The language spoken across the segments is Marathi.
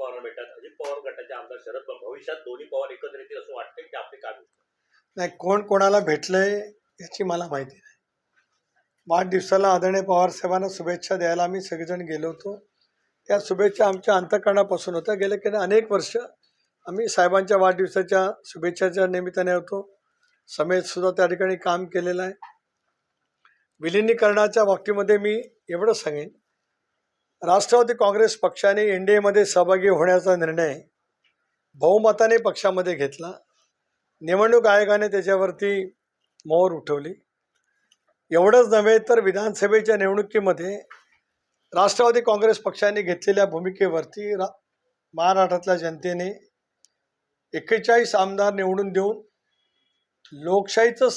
पवारांना भेटतात अजित पवार गटाचे आमदार शरद पवार. भविष्यात दोन्ही पवार एकत्र येतील असं वाटतंय की आपले काम नाही कोण कोणाला भेटलंय याची मला माहिती नाही. वाढदिवसाला आदरणीय पवार साहेबांना शुभेच्छा द्यायला आम्ही सगळेजण गेलो होतो. त्या शुभेच्छा आमच्या अंतकरणापासून होत्या. गेल्या की अनेक वर्ष आम्ही साहेबांच्या वाढदिवसाच्या शुभेच्छाच्या निमित्ताने होतो. समेत सुद्धा त्या ठिकाणी काम केलेलं आहे. विलिनीकरणाच्या बाबतीमध्ये मी एवढं सांगेन राष्ट्रवादी काँग्रेस पक्षाने एन डी एमध्ये सहभागी होण्याचा निर्णय बहुमताने पक्षामध्ये घेतला. निवडणूक आयोगाने त्याच्यावरती मोहर उठवली. एवढंच नव्हे तर विधानसभेच्या निवडणुकीमध्ये राष्ट्रवादी काँग्रेस पक्षाने घेतलेल्या भूमिकेवरती रा महाराष्ट्रातल्या जनतेने एक्केचाळीस आमदार निवडून देऊन लोकशाहीचं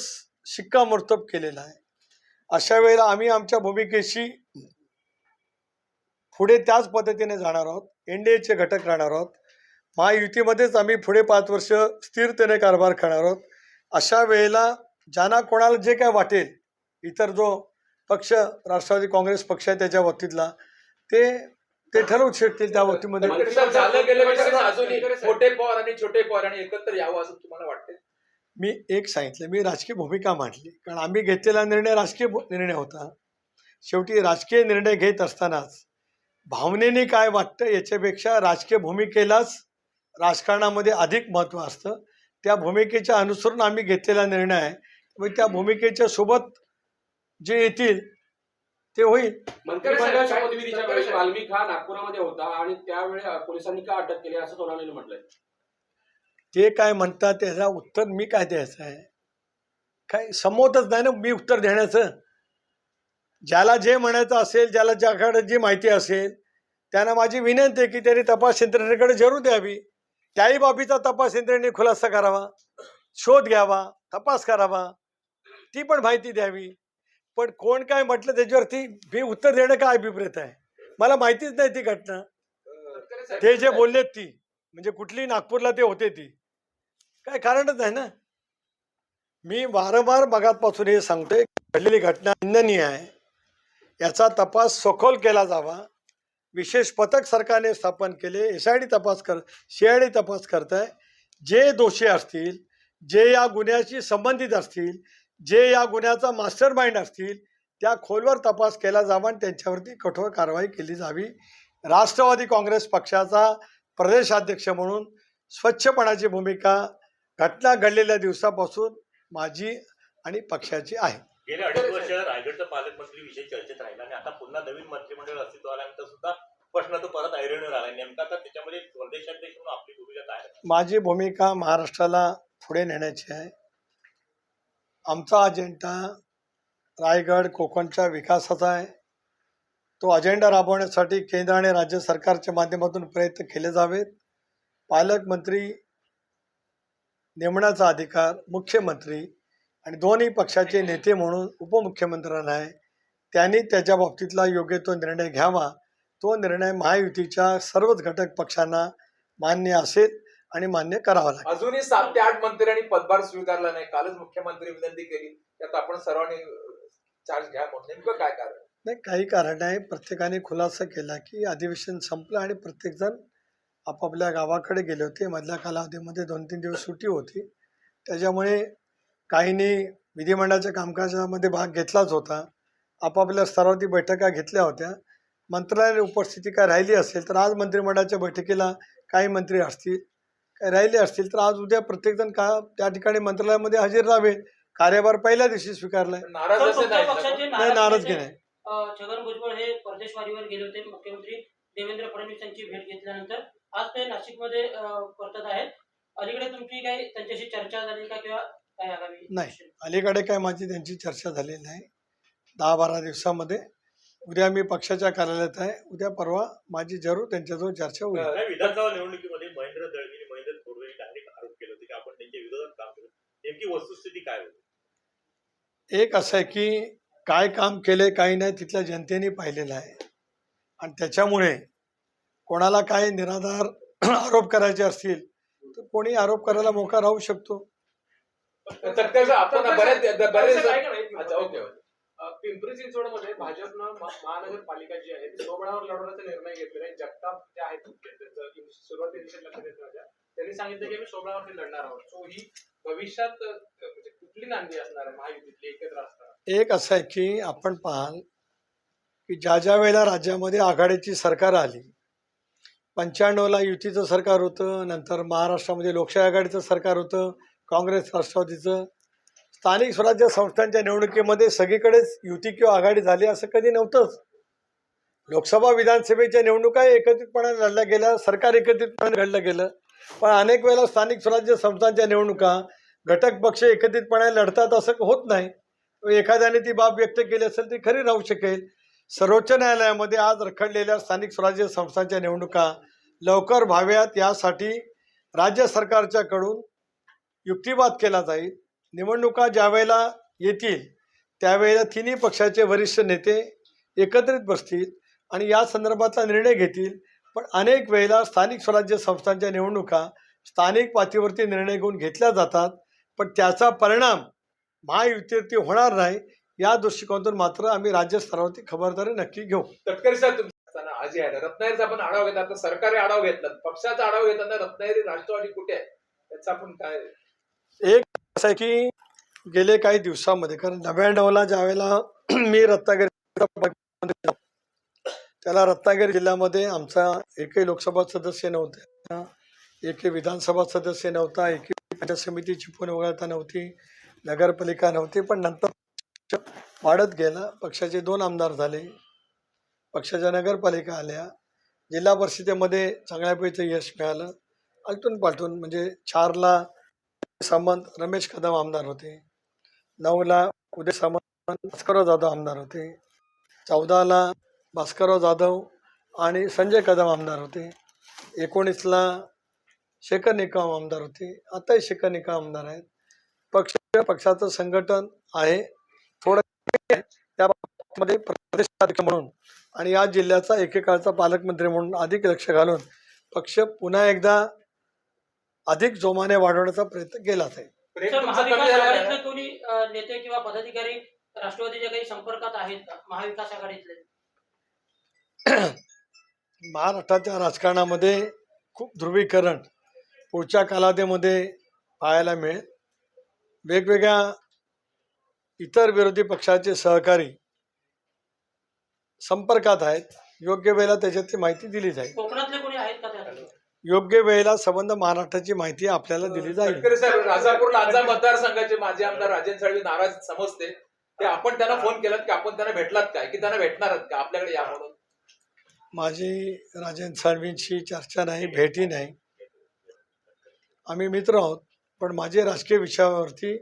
शिक्कामोर्तब केलेलं आहे. अशा वेळेला आम्ही आमच्या भूमिकेशी पुढे त्याच पद्धतीने जाणार आहोत. एन डी एचे घटक राहणार आहोत. महायुतीमध्येच आम्ही पुढे पाच वर्ष स्थिरतेने कारभार करणार आहोत. अशा वेळेला ज्यांना कोणाला जे काय वाटेल इतर जो पक्ष राष्ट्रवादी काँग्रेस पक्ष आहे त्याच्या बाबतीतला ते ते ठरवू शकतील त्या बाबतीमध्ये. मंत्रिमंडळ झालं गेलं विषय अजूनही मोठे पवार आणि छोटे पवार आणि एकत्र यावं असं तुम्हाला वाटतंय? मी एक सांगितलं मी राजकीय भूमिका मांडली कारण आम्ही घेतलेला निर्णय राजकीय निर्णय होता. शेवटी राजकीय निर्णय घेत असतानाच भावनेने काय वाटतं याच्यापेक्षा राजकीय भूमिकेलाच राजकारणामध्ये अधिक महत्त्व असतं. त्या भूमिकेच्या अनुसरून आम्ही घेतलेला निर्णय आहे. त्यामुळे त्या भूमिकेच्या सोबत जे येतील ते होईल. हा नागपुरामध्ये होता आणि त्यावेळी पोलिसांनी का अटक केली असं म्हटलंय? ते काय म्हणतात त्याचं उत्तर मी काय द्यायचं आहे? काय संमतच नाही ना मी उत्तर देण्याचं? ज्याला जे म्हणायचं असेल ज्याला ज्याकडे जी माहिती असेल त्यांना माझी विनंती आहे की त्यांनी तपास यंत्रणेकडे जरूर द्यावी. त्याही बाबीचा तपास यंत्रणेने खुलासा करावा शोध घ्यावा तपास करावा ती पण माहिती द्यावी. पण कोण काय म्हटलं त्याच्यावरती मी उत्तर देणं काय अभिप्रेत आहे? मला माहितीच नाही ती घटना. ते जे बोललेत ती म्हणजे कुठली नागपूरला ते होते ती. काय कारणच नाही ना? मी वारंवार मगातपासून हे सांगतोय घडलेली घटना निंदनीय आहे. याचा तपास सखोल केला जावा. विशेष पथक सरकारने स्थापन केले. एस आय डी तपास कर सी आय डी तपास करत आहे जे दोषी असतील जे या गुन्ह्याशी संबंधित असतील जे या गुन्ह्याचा मास्टर माइंड असतील त्या खोलवर तपास केला जावा आणि त्यांच्यावरती कठोर कारवाई केली जावी. राष्ट्रवादी काँग्रेस पक्षाचा प्रदेशाध्यक्ष म्हणून स्वच्छपणाची भूमिका घटना घडलेल्या दिवसापासून माझी आणि पक्षाची आहे. गेले अडीच वर्ष रायगडचा पालकमंत्री विषय चर्चेत राहिला आणि आता पुन्हा नवीन मंत्रिमंडळ अस्तित्वात आल्यानंतर सुद्धा प्रश्न तो परत ऐरणीवर आला. नेमका तर त्याच्यामध्ये प्रदेशाध्यक्ष म्हणून आपली भूमिका काय आहे? माझी भूमिका महाराष्ट्राला पुढे नेण्याची आहे. आमचा अजेंडा रायगड कोकणच्या विकासाचा आहे. तो अजेंडा राबवण्यासाठी केंद्र आणि राज्य सरकारच्या माध्यमातून प्रयत्न केले जावेत. पालकमंत्री नेमण्याचा अधिकार मुख्यमंत्री आणि दोन्ही पक्षाचे नेते म्हणून उपमुख्यमंत्र्यांना आहे. त्यांनी त्याच्या बाबतीतला योग्य तो निर्णय घ्यावा. तो निर्णय महायुतीच्या सर्वच घटक पक्षांना मान्य असेल आणि मान्य करावा लागेल. अजूनही सात ते आठ मंत्र्यांनी पदभार स्वीकारला नाही. कालच मुख्यमंत्री विनंती केली. त्यात आपण सर्वांनी चार्ज घ्या म्हणून. नेमकं काय कारण? नाही काही कारण आहे प्रत्येकाने खुलासा केला की अधिवेशन संपलं आणि प्रत्येकजण आपापल्या गावाकडे गेले होते. मधल्या कालावधीमध्ये दोन तीन दिवस सुट्टी होती. त्याच्यामुळे काहींनी विधिमंडळाच्या कामकाजामध्ये भाग घेतलाच होता. आपापल्या स्तरावरती बैठका घेतल्या होत्या. मंत्रालयाने उपस्थिती काय राहिली असेल तर आज मंत्रिमंडळाच्या बैठकीला काही मंत्री असतील. काय राहिले असतील तर आज उद्या प्रत्येकजण का त्या ठिकाणी मंत्रालयामध्ये हजर राहावे? कार्यभार पहिल्या दिवशी स्वीकारलाय. नाराज नाही नाही. अ, छगन भुजबळ हे परदेशवारीवर गेले होते. मुख्यमंत्री देवेंद्र फडणवीस यांची भेट घेतल्यानंतर आज ते नाशिकमध्ये परतत आहेत. अलीकडे तुमची काही त्यांच्याशी चर्चा झाली का किंवा नाही. अलीकडे काय माझी त्यांची चर्चा झालेली नाही. दहा बारा दिवसामध्ये उद्या मी पक्षाच्या कार्यालयात आहे. उद्या परवा माझी जरूर त्यांच्याजवळ चर्चा होईल. विधानसभा निवडणुकीमध्ये महेंद्र दळवी महेंद्र थोडवे डायरेक्ट आरोप केले होते की आपण त्यांच्या विरोधात काम केलं नेमकी वस्तुस्थिती काय होती? एक असं आहे की काय काम केले काही नाही तिथल्या जनतेने पाहिलेलं आहे. आणि त्याच्यामुळे कोणाला काय निराधार आरोप करायचे असतील तर कोणी आरोप करायला मोका राहू शकतो. तर त्याचं आपण बऱ्याच बरेच? अच्छा ओके पिंपरी चिंचवडमध्ये भाजपनं महानगरपालिका जी आहे ती स्वबळावर लढवण्याचा निर्णय घेतलेला आहे. जगताप जे आहेत त्यांचं सुरुवाती निषेध लक्षात येत होत्या त्यांनी सांगितलं की आम्ही सोमवारवरती लढणार आहोत. सो ही भविष्यात म्हणजे कुठली नांदी असणार आहे? महायुतीतली एकत्र असताना एक असं आहे की आपण पाहाल की ज्या ज्या वेळेला राज्यामध्ये आघाडीची सरकार आली पंच्याण्णवला युतीचं सरकार होतं नंतर महाराष्ट्रामध्ये लोकशाही आघाडीचं सरकार होतं काँग्रेस राष्ट्रवादीचं स्थानिक स्वराज्य संस्थांच्या निवडणुकीमध्ये सगळीकडेच युती किंवा आघाडी झाली असं कधी नव्हतंच. लोकसभा विधानसभेच्या निवडणुका एकत्रितपणे लढल्या गेल्या सरकार एकत्रितपणे घडलं गेलं. पण अनेक वेळेला स्थानिक स्वराज्य संस्थांच्या निवडणुका घटक पक्ष एकत्रितपणे लढतात असं होत नाही. एखाद्याने ती बाब व्यक्त केली असेल ती खरी राहू शकेल. सर्वोच्च न्यायालयामध्ये आज रखडलेल्या स्थानिक स्वराज्य संस्थांच्या निवडणुका लवकर व्हाव्यात यासाठी राज्य सरकारच्याकडून युक्तिवाद केला जाईल. निवडणुका ज्या वेळेला येतील त्यावेळेला तिन्ही पक्षाचे वरिष्ठ नेते एकत्रित बसतील आणि या संदर्भातला निर्णय घेतील. पण अनेक वेळेला स्थानिक स्वराज्य संस्थांच्या निवडणुका स्थानिक पातळीवरती निर्णय घेऊन घेतल्या जातात. पण त्याचा परिणाम महायुतीवरती होणार नाही या दृष्टिकोनातून मात्र आम्ही राज्य स्तरावरती खबरदारी नक्की घेऊ. तटकरे साहेब तुमच्या असताना आजी आहे रत्नागिरीचा आपण आढावा घेतला आता सरकारी आढावा घेतला पक्षाचा आढावा घेताना रत्नागिरी राष्ट्रवादी कुठे आहे? त्याचा आपण काय एक असं आहे की गेले काही दिवसामध्ये कारण नव्याण्णवला ज्या वेळेला मी रत्नागिरी त्याला रत्नागिरी जिल्ह्यामध्ये आमचा एकही लोकसभा सदस्य नव्हते. एकही विधानसभा सदस्य नव्हता एकही पंचायत समितीची पुनर्वगळता नव्हती नगरपालिका नव्हती पण नंतर वाढत गेला. पक्षाचे दोन आमदार झाले. पक्षाच्या नगरपालिका आल्या. जिल्हा परिषदेमध्ये चांगल्यापैकी यश मिळालं. आलटून पालटून म्हणजे चारला सामंत रमेश कदम आमदार होते. नऊला उदय सामंत भास्करराव जाधव आमदार होते. चौदाला भास्करराव जाधव आणि संजय कदम आमदार होते. एकोणीसला शेखर निकम आमदार होते. आताही शेखर निकम आमदार आहेत. पक्ष पक्षाचं संघटन आहे. थोडं त्यामध्ये प्रदेशाध्यक्ष म्हणून आणि या जिल्ह्याचा एकेकाळचा पालकमंत्री म्हणून अधिक लक्ष घालून पक्ष पुन्हा एकदा अधिक जोमाने वाढवण्याचा प्रयत्न केला आहे. प्रेम सर तुमचं कमी महाविकास झालं आहे. आघाडीतले कोणी अ, नेते किंवा पदाधिकारी राष्ट्रवादीच्या काही संपर्कात आहेत का महाविकास आघाडीतले? महाराष्ट्राच्या राजकारणामध्ये खूप ध्रुवीकरण पुढच्या कालावधीमध्ये पाहायला मिळेल. वेगवेगळ्या इतर विरोधी पक्षाचे सहकारी संपर्कात आहेत. योग्य वेळेला त्याच्यातली माहिती दिली जाईल. कोकणातले कोणी आहेत का त्यात योग्य वेळेला संबंध महाराष्ट्राची माहिती आपल्याला दिली जाईल. साहेब राजापूर लांजा मतदारसंघाचे माजी आमदार राजेंद्र साळवी नाराज समजते. ते आपण त्यांना फोन केलात की आपण त्यांना भेटलात काय? की त्यांना भेटणार आहात का आपल्याकडे या म्हणून? माझी राजेंद्र साळवींशी चर्चा नाही भेटी नाही. आम्ही मित्र आहोत पण माझे राजकीय विषयावरती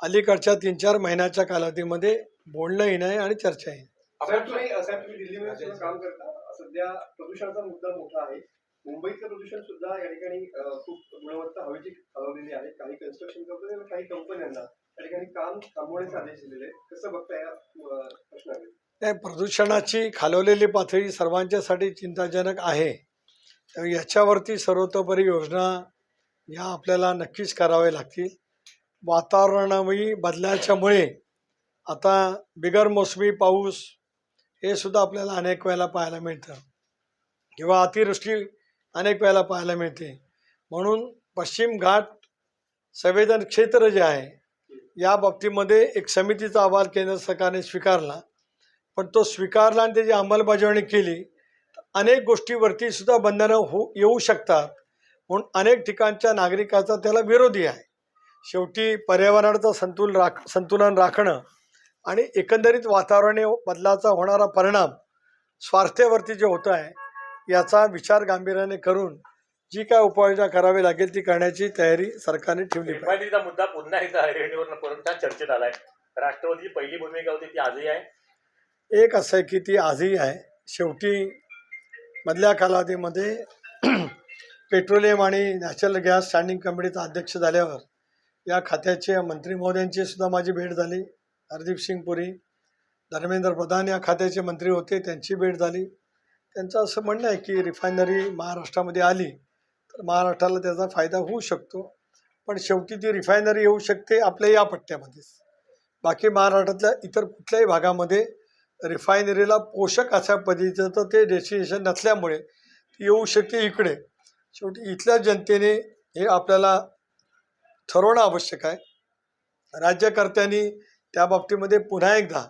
अलीकडच्या तीन चार महिन्याच्या कालावधीमध्ये बोलणंही नाही आणि चर्चाही साहेब तुम्ही साहेब तुम्ही दिल्लीमध्ये काम करता. सध्या प्रदूषणाचा मुद्दा मोठा आहे. मुंबईचं प्रदूषण सुद्धा या ठिकाणी खूप गुणवत्ता हवेची खालवलेली आहे. काही कन्स्ट्रक्शन कंपनी आणि काही कंपन्यांना या ठिकाणी काम थांबवण्याचे आदेश दिलेले कसं बघता या प्रश्नाकडे? नाही प्रदूषणाची खालवलेली पातळी सर्वांच्यासाठी चिंताजनक आहे. तर याच्यावरती सर्वतोपरी योजना या आपल्याला नक्कीच कराव्या लागतील. वातावरणामुळे बदलाच्यामुळे आता बिगर मोसमी पाऊस हे सुद्धा आपल्याला अनेक वेळेला पाहायला मिळतं. किंवा अतिवृष्टी अनेक वेळेला पाहायला मिळते. म्हणून पश्चिम घाट संवेदन क्षेत्र जे आहे या बाबतीमध्ये एक समितीचा अहवाल केंद्र सरकारने स्वीकारला. पण तो स्वीकारला आणि त्याची अंमलबजावणी केली. अनेक गोष्टीवरती सुद्धा बंधनं हो येऊ शकतात. म्हणून अनेक ठिकाणच्या नागरिकाचा त्याला विरोधी आहे. शेवटी पर्यावरणाचा संतुल राख संतुलन राखणं आणि एकंदरीत वातावरणीय बदलाचा होणारा परिणाम स्वास्थ्यावरती जे होत आहे याचा विचार गांभीर्याने करून जी काय उपाययोजना करावी लागेल ती करण्याची तयारी सरकारने ठेवली एमआयडीचा मुद्दा पुन्हा एकदा ऐरणीवर परत चर्चेत आलाय. राष्ट्रवादीची पहिली भूमिका होती ती आजही आहे. एक असं आहे की ती आजही आहे. शेवटी मधल्या कालावधीमध्ये पेट्रोलियम आणि नॅचरल गॅस स्टँडिंग कमिटीचा अध्यक्ष झाल्यावर या खात्याचे मंत्री महोदयांची सुद्धा माझी भेट झाली. हरदीप सिंग पुरी धर्मेंद्र प्रधान या खात्याचे मंत्री होते त्यांची भेट झाली. त्यांचं असं म्हणणं आहे की रिफायनरी महाराष्ट्रामध्ये आली तर महाराष्ट्राला त्याचा फायदा होऊ शकतो. पण शेवटी ती रिफायनरी येऊ शकते आपल्या या पट्ट्यामध्येच. बाकी महाराष्ट्रातल्या इतर कुठल्याही भागामध्ये रिफायनरीला पोषक अशा पद्धतीचं तर ते डेस्टिनेशन नसल्यामुळे ती येऊ शकते इकडे. शेवटी इथल्या जनतेने हे आपल्याला ठरवणं आवश्यक आहे. राज्यकर्त्यांनी त्या बाबतीमध्ये पुन्हा एकदा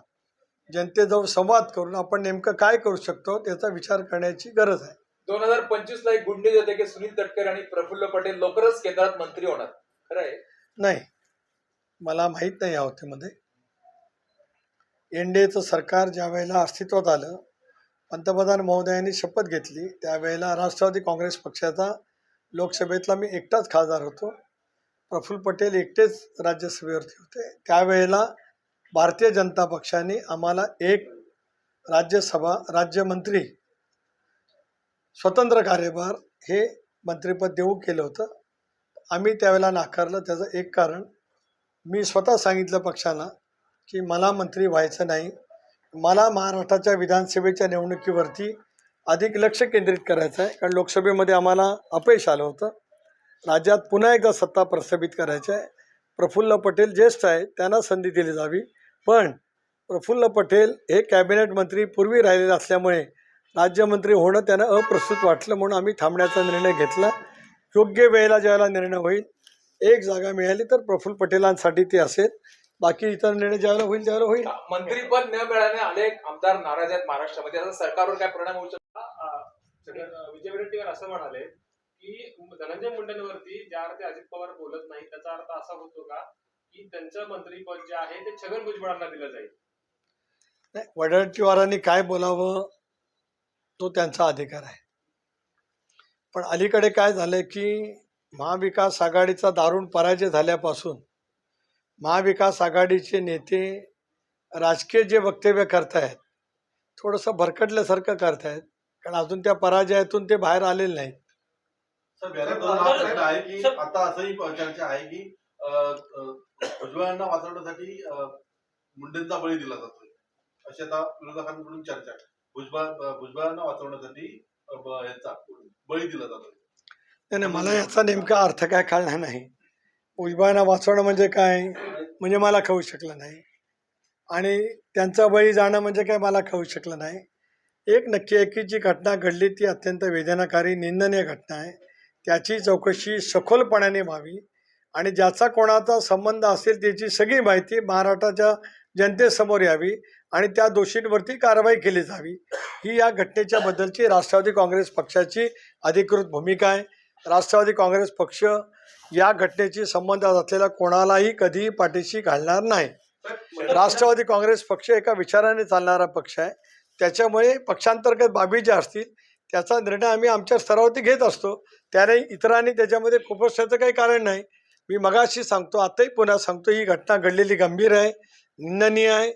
जनतेजवळ संवाद करून आपण नेमकं काय करू शकतो त्याचा विचार करण्याची गरज आहे. दोन हजार पंचवीस ला एक गुड येते की सुनील तटकरे आणि प्रफुल्ल पटेल लवकरच केंद्रात मंत्री होणार. खरं आहे? नाही. मला माहीत नाही या बाबतीमध्ये एन डी एचं सरकार ज्या वेळेला अस्तित्वात आलं पंतप्रधान महोदयांनी शपथ घेतली त्यावेळेला राष्ट्रवादी काँग्रेस पक्षाचा लोकसभेतला मी एकटाच खासदार होतो. प्रफुल्ल पटेल एकटेच राज्यसभेवरती होते. त्यावेळेला भारतीय जनता पक्षाने आम्हाला एक राज्यसभा राज्यमंत्री स्वतंत्र कार्यभार हे मंत्रिपद देऊ केलं होतं. आम्ही त्यावेळेला नाकारलं. त्याचं एक कारण मी स्वतः सांगितलं पक्षाला की मला मंत्री व्हायचं नाही. मला महाराष्ट्राच्या विधानसभेच्या निवडणुकीवरती अधिक लक्ष केंद्रित करायचं आहे कारण लोकसभेमध्ये आम्हाला अपयश आलं होतं. राज्यात पुन्हा एकदा सत्ता प्रस्थापित करायची आहे प्रफुल्ल पटेल ज्येष्ठ आहे त्यांना संधी दिली जावी. पण प्रफुल्ल पटेल हे कॅबिनेट मंत्री पूर्वी राहिलेले असल्यामुळे राज्यमंत्री होणं त्यांना अप्रस्तुत वाटलं म्हणून आम्ही थांबण्याचा निर्णय घेतला. योग्य वेळेला ज्यावेळेला निर्णय होईल एक जागा मिळाली तर प्रफुल्ल पटेलांसाठी ती असेल. बाकी इतर निर्णय ज्यावेळेला होईल त्यावेळेला होईल. मंत्रीपद न मिळाल्याने अनेक आमदार नाराज आहेत महाराष्ट्रामध्ये. आता सरकारवर काय परिणाम होऊ शकतो? विजय वडेट्टीवार असं म्हणाले की धनंजय मुंडेंवरती ज्या अर्थी अजित पवार बोलत नाही त्याचा अर्थ असा होतो का की त्यांचं मंत्रीपद जे आहे ते छगन भुजबळांना दिलं जाईल. नाही वडळटीवारांनी काय बोलावं तो त्यांचा अधिकार आहे. पण अलीकडे काय झालं की महाविकास आघाडीचा दारुण पराजय झाल्यापासून महाविकास आघाडीचे नेते राजकीय जे वक्तव्य करतायत थोडंसं भरकटल्यासारखं करतायत कारण अजून त्या पराजयातून ते बाहेर आलेले नाहीत. सर घरात हा प्रश्न आहे की आता असंही चर्चा आहे की भुजबळांना वाचवण्यासाठी मुंडेंचा बळी दिला जातोय. अशी आता विरोधकांकडून चर्चा. भुजबळ भुजबळांना वाचवण्यासाठी याचा बळी दिला जातोय. नाही नाही मला याचा नेमका अर्थ काय कळणार नाही. भुजबळांना वाचवणं म्हणजे काय? म्हणजे मला कळू शकलं नाही. आणि त्यांचा बळी जाणं म्हणजे काय? मला कळू शकलं नाही. एक नक्की एकी जी घटना घडली ती अत्यंत वेदनाकारी निंदनीय घटना आहे. त्याची चौकशी सखोलपणाने व्हावी. आणि ज्याचा कोणाचा संबंध असेल त्याची सगळी माहिती महाराष्ट्राच्या जनतेसमोर यावी आणि त्या दोषींवरती कारवाई केली जावी. ही या घटनेच्या बद्दलची राष्ट्रवादी काँग्रेस पक्षाची अधिकृत भूमिका आहे. राष्ट्रवादी काँग्रेस पक्ष या घटनेशी संबंधात असलेल्या कोणालाही कधीही पाठीशी घालणार नाही. राष्ट्रवादी काँग्रेस पक्ष एका विचाराने चालणारा पक्ष आहे. त्याच्यामुळे पक्षांतर्गत बाबी ज्या असतील त्याचा निर्णय आम्ही आमच्या स्तरावरती घेत असतो. त्याने इतरांनी त्याच्यामध्ये खुपसण्याचं काही कारण नाही. मी मगाशी सांगतो आताही पुन्हा सांगतो ही घटना घडलेली गंभीर आहे निंदनीय आहे.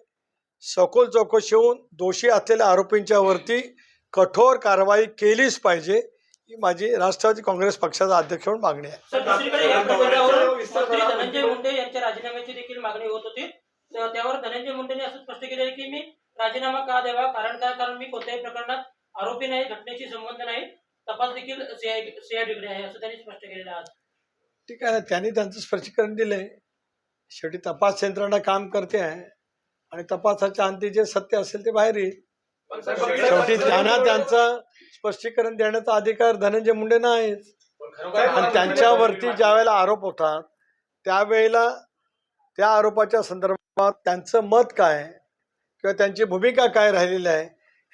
सखोल चौकशी होऊन दोषी असलेल्या आरोपींच्या वरती कठोर कारवाई केलीच पाहिजे ही माझी राष्ट्रवादी काँग्रेस पक्षाचा अध्यक्ष म्हणून मागणी आहे. सर दुसरीकडे या प्रकरणावर मंत्री धनंजय मुंडे यांच्या राजीनाम्याची देखील मागणी होत होती. तर त्यावर धनंजय मुंडेने असं स्पष्ट केलं आहे की मी राजीनामा का द्यावा? कारण काय कारण मी कोणत्याही प्रकरणात आरोपी नाही घटनेशी संबंध नाही. तपास देखील सीआय सीआयडीकडे आहे असं त्यांनी स्पष्ट केलेलं आहे आज. ठीक आहे ना त्यांनी त्यांचं स्पष्टीकरण दिलंय. शेवटी तपास यंत्रणा काम करते आहे आणि तपासाच्या अंती जे सत्य असेल ते बाहेर येईल. शेवटी त्यांना त्यांचं स्पष्टीकरण देण्याचा अधिकार धनंजय मुंडेंना आहेच आणि त्यांच्यावरती ज्या वेळेला आरोप होतात त्यावेळेला त्या आरोपाच्या संदर्भात त्यांचं मत काय किंवा त्यांची भूमिका काय राहिलेली आहे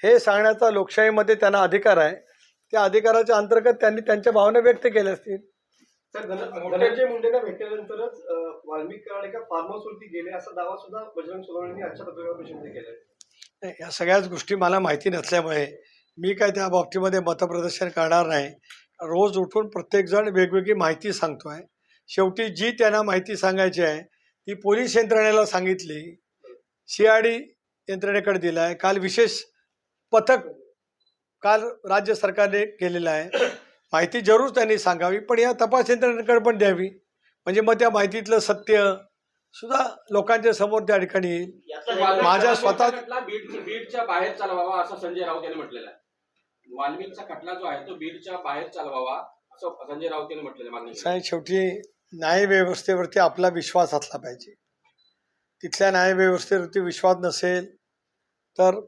हे सांगण्याचा लोकशाहीमध्ये त्यांना अधिकार आहे. त्या अधिकाराच्या अंतर्गत त्यांनी त्यांच्या भावना व्यक्त केल्या असतील. सर धन- धनंजय मुंडेंना भेटल्यानंतरच वाल्मिक कराड गेले असा दावा सुद्धा बजरंग सोनवणेंनी आजच्या पत्रकार नाही, या सगळ्याच गोष्टी मला माहिती नसल्यामुळे मी काय त्या बाबतीमध्ये मतप्रदर्शन करणार नाही. रोज उठून प्रत्येकजण वेगवेगळी माहिती सांगतो आहे शेवटी जी त्यांना माहिती सांगायची आहे ती पोलीस यंत्रणेला सांगितली. सी आय डी यंत्रणेकडे दिलं आहे काल विशेष पथक काल राज्य सरकारने केलेलं आहे. माहिती जरूर त्यांनी सांगावी पण या तपास यंत्रणेकडे पण द्यावी. म्हणजे मग त्या माहितीतलं सत्य सुद्धा लोकांच्या समोर त्या ठिकाणी येईल. माझ्या स्वतः- बीडच्या बाहेर चालवावा असं संजय राऊत यांनी म्हटलेलं आहे. वाल्मिकचा खटला जो आहे तो बीडच्या बाहेर चालवावा असं संजय राऊत यांनी म्हटलेलं मागणी साहेब शेवटी न्यायव्यवस्थेवरती आपला विश्वास असला पाहिजे. तिथल्या न्यायव्यवस्थेवरती विश्वास नसेल तर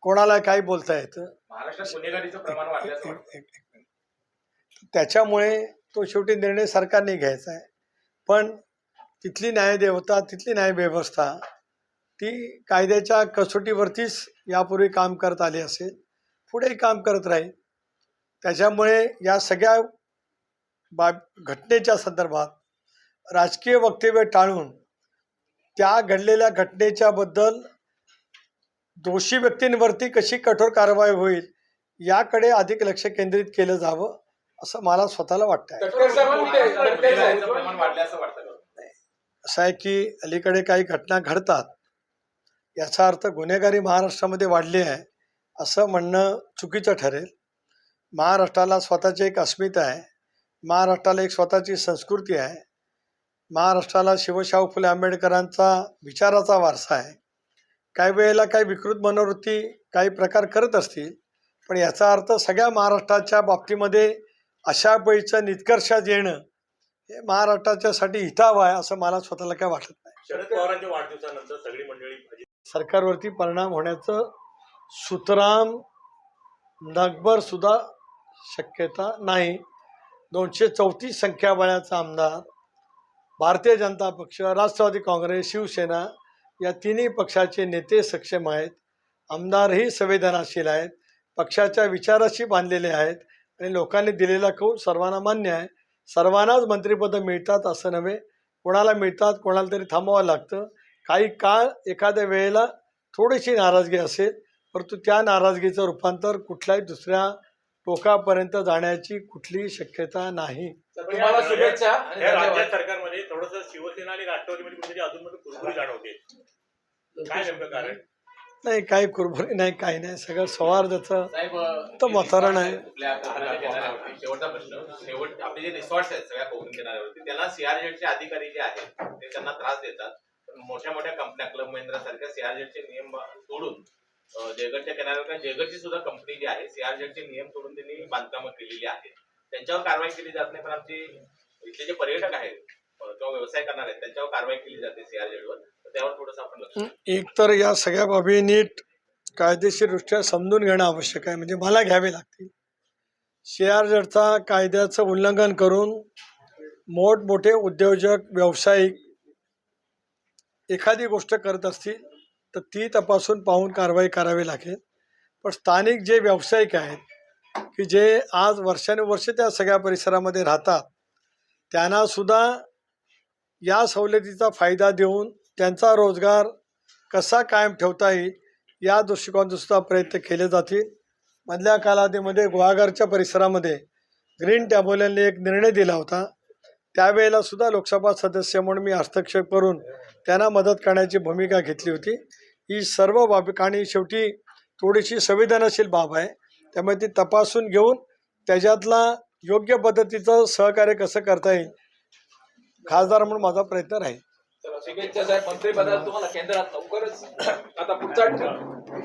कोणाला काही बोलता येतं? महाराष्ट्रात गुन्हेगारीचं प्रमाण वाढल्याचं एक- वाटतं. एक- एक- त्याच्यामुळे तो शेवटी निर्णय सरकारने घ्यायचा आहे. पण तिथली न्यायदेवता तिथली न्यायव्यवस्था ती कायद्याच्या कसोटीवरतीच यापूर्वी काम करत आली असेल पुढेही काम करत राहील. त्याच्यामुळे या सगळ्या बाब घटनेच्या संदर्भात राजकीय वक्तव्य टाळून त्या घडलेल्या घटनेच्या बद्दल दोषी व्यक्तींवरती कशी कठोर कारवाई होईल याकडे अधिक लक्ष केंद्रित केलं जावं. असं मला स्वतःला वाटतं आहे तटकरे साहेब कुठे आहेत? तटकरे साहेब. जायचं प्रमाण वाढलं असं वाटतं का? असं आहे की अलीकडे काही घटना घडतात याचा अर्थ गुन्हेगारी महाराष्ट्रामध्ये वाढली आहे असं म्हणणं चुकीचं ठरेल महाराष्ट्राला स्वतःची एक अस्मिता आहे महाराष्ट्राला एक स्वतःची संस्कृती आहे महाराष्ट्राला शिवशाहू फुले आंबेडकरांचा विचाराचा वारसा आहे काही वेळेला काही विकृत मनोवृत्ती काही प्रकार करत असतील पण याचा अर्थ सगळ्या महाराष्ट्राच्या बाबतीमध्ये अशा पैचं निष्कर्षात येणं हे महाराष्ट्राच्यासाठी हितावं आहे असं मला स्वतःला काय वाटत नाही. शरद पवारांच्या वाढदिवसानंतर सगळी मंडळी सरकारवरती परिणाम होण्याचं सुतराम नगभर सुद्धा शक्यता नाही. दोनशे चौतीस संख्याबळाचा आमदार भारतीय जनता पक्ष राष्ट्रवादी काँग्रेस शिवसेना या तिन्ही पक्षाचे नेते सक्षम आहेत. आमदारही संवेदनाशील आहेत. पक्षाच्या विचाराशी बांधलेले आहेत. आणि लोकांनी दिलेला कौल सर्वांना मान्य आहे. सर्वांनाच मंत्रिपदं मिळतात असं नव्हे. कोणाला मिळतात कोणाला तरी थांबावं लागतं. काही काळ एखाद्या वेळेला थोडीशी नाराजगी असेल परंतु त्या नाराजगीचं रूपांतर कुठल्याही दुसऱ्या टोकापर्यंत जाण्याची कुठलीही शक्यता नाही. तुम्हाला शुभेच्छा आणि या राज्य सरकारमध्ये थोडस शिवसेना आणि राष्ट्रवादीमध्ये कुठेतरी कुरकुरी जाणवते. काय नेमकं कारण? नाही काही कुरबुरी नाही काही नाही. सगळं सौहार्दाचं तर वातावरण आहे. शेवटचा प्रश्न. शेवट आपले जे रिसॉर्ट्स आहेत सगळ्या कोकण किनाऱ्यावरती त्याला सीआरजेडचे अधिकारी जे आहेत ते त्यांना त्रास देतात. पण मोठ्या मोठ्या कंपन्या क्लब महिंद्रा सारख्या सीआरजेडचे नियम सोडून अं, जयगडच्या किनाऱ्यावर जयगडची सुद्धा कंपनी जी आहे सीआरजेडचे नियम सोडून त्यांनी बांधकामं केलेली आहेत. त्यांच्यावर कारवाई केली जात नाही पण आमचे इथले जे पर्यटक आहेत किंवा व्यवसाय करणार आहेत त्यांच्यावर कारवाई केली जाते सीआरजेडवर एकतर एक तर या सगळ्या बाबी नीट कायदेशीरदृष्ट्या समजून घेणं आवश्यक आहे. म्हणजे मला घ्यावे लागतील. शेअर कायद्याचं उल्लंघन करून मोठमोठे उद्योजक व्यावसायिक एखादी गोष्ट करत असतील तर ती तपासून पाहून कारवाई करावी लागेल. पण स्थानिक जे व्यावसायिक आहेत की जे आज वर्षानुवर्ष त्या सगळ्या परिसरामध्ये राहतात त्यांनासुद्धा या सवलतीचा फायदा देऊन त्यांचा रोजगार कसा कायम ठेवता येईल या दृष्टिकोनातूनसुद्धा प्रयत्न केले जातील. मधल्या कालावधीमध्ये गुहागरच्या परिसरामध्ये ग्रीन टॅबोलनने एक निर्णय दिला होता. त्यावेळेला सुद्धा लोकसभा सदस्य म्हणून मी हस्तक्षेप करून त्यांना मदत करण्याची भूमिका घेतली होती. ही सर्व बाबी आणि शेवटी थोडीशी संवेदनशील बाब आहे. त्यामुळे ती तपासून घेऊन त्याच्यातला योग्य पद्धतीचं सहकार्य कसं करता येईल खासदार म्हणून माझा प्रयत्न राहील. शुभेच्छा साहेब मंत्रिपदात तुम्हाला केंद्रात लवकरच आता पुढचा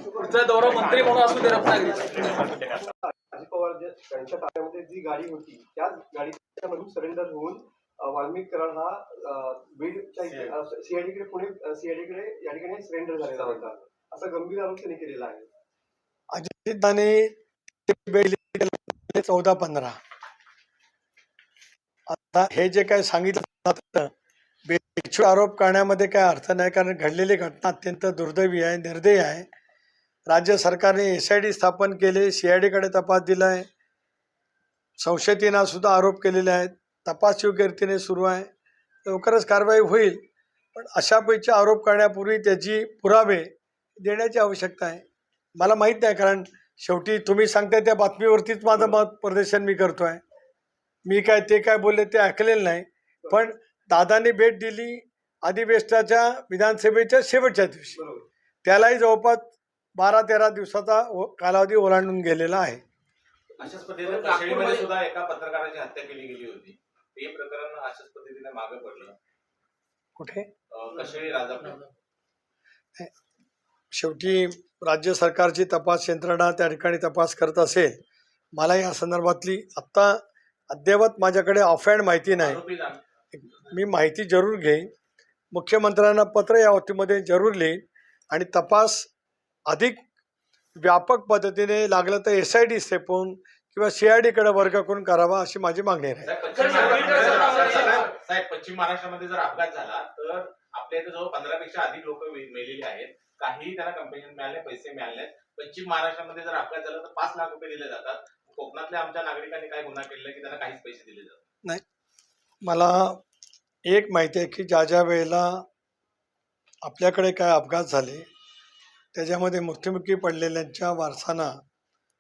पुढचा दौरा मंत्री म्हणून असू दे रत्नागिरी. अजित पवार जे त्यांच्या ताब्यामध्ये जी गाडी होती त्याच गाडीच्या मधून सरेंडर होऊन वाल्मिक कराड हा बीडच्या सीआयडीकडे पुणे सीआयडीकडे या ठिकाणी सरेंडर झालेला होता. असा गंभीर आरोप त्यांनी केलेला आहे. अजितदाने चौदा पंधरा. आता हे जे काय सांगितलं जातं, आरोप करण्यामध्ये काय अर्थ नाही कारण घडलेली घटना अत्यंत दुर्दैवी आहे निर्दयी आहे. राज्य सरकारने एस आय डी स्थापन केले सी आय डीकडे तपास दिला आहे संशयितांना सुद्धा आरोप केलेले आहेत. तपास योग्य रीतीने सुरू आहे. लवकरच कारवाई होईल. पण अशापैकी आरोप करण्यापूर्वी त्याची पुरावे देण्याची आवश्यकता आहे. मला माहीत नाही कारण शेवटी तुम्ही सांगताय त्या बातमीवरतीच माझं मत प्रदर्शन मी आहे मी काय ते काय बोलले ते ऐकलेलं नाही. पण दादांनी भेट दिली अधिवेशनाच्या विधानसभेच्या शेवटच्या दिवशी. त्यालाही जवळपास बारा तेरा दिवसाचा कालावधी ओलांडून गेलेला आहे. अशाच पद्धतीने कशेळीमध्ये सुद्धा एका पत्रकाराची हत्या केली गेली होती. हे प्रकरण अशाच पद्धतीने मागे पडलं. कुठे? अं, कशेळी राजापूर. शेवटी राज्य सरकारची तपास यंत्रणा त्या ठिकाणी तपास करत असेल मला या संदर्भातली आत्ता अद्ययावत माझ्याकडे ऑफहँड माहिती नाही. मी माहिती जरूर घेईन. मुख्यमंत्र्यांना पत्र या बाबतीमध्ये जरूर लिहीन. आणि तपास अधिक व्यापक पद्धतीने लागलं तर एस आय डी स्टेपून किंवा सीआयडीकडे वर्ग करून करावा अशी माझी मागणी आहे. पश्चिम महाराष्ट्रामध्ये जर अपघात झाला तर आपल्या इथे जवळ पंधरा पेक्षा अधिक लोक मेलेली आहेत. काहीही त्यांना कंपेन्शन मिळाले पैसे मिळाले. पश्चिम महाराष्ट्रामध्ये जर अपघात झाला तर पाच लाख रुपये दिले जातात. कोकणातल्या आमच्या नागरिकांनी काय गुन्हा केलेला की त्यांना काहीच पैसे दिले जातात मला एक माहिती आहे की ज्या ज्या वेळेला आपल्याकडे काय अपघात झाले त्याच्यामध्ये मृत्युमुखी पडलेल्यांच्या वारसांना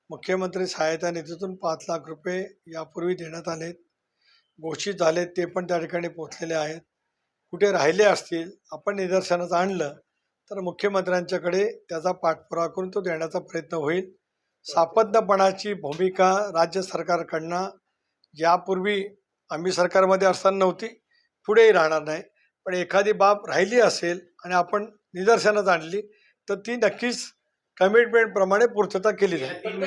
मुख्यमंत्री सहायता निधीतून पाच लाख रुपये यापूर्वी देण्यात आलेत. घोषित झालेत ते पण त्या ठिकाणी पोचलेले आहेत. कुठे राहिले असतील आपण निदर्शनात आणलं तर मुख्यमंत्र्यांच्याकडे त्याचा पाठपुरावा करून तो देण्याचा प्रयत्न होईल. सापत्नपणाची भूमिका राज्य सरकारकडनं यापूर्वी आम्ही सरकारमध्ये असताना नव्हती. पुढेही राहणार नाही. पण एखादी बाब राहिली असेल आणि आपण निदर्शनात आणली तर ती नक्कीच कमिटमेंटप्रमाणे पूर्तता केली जाईल.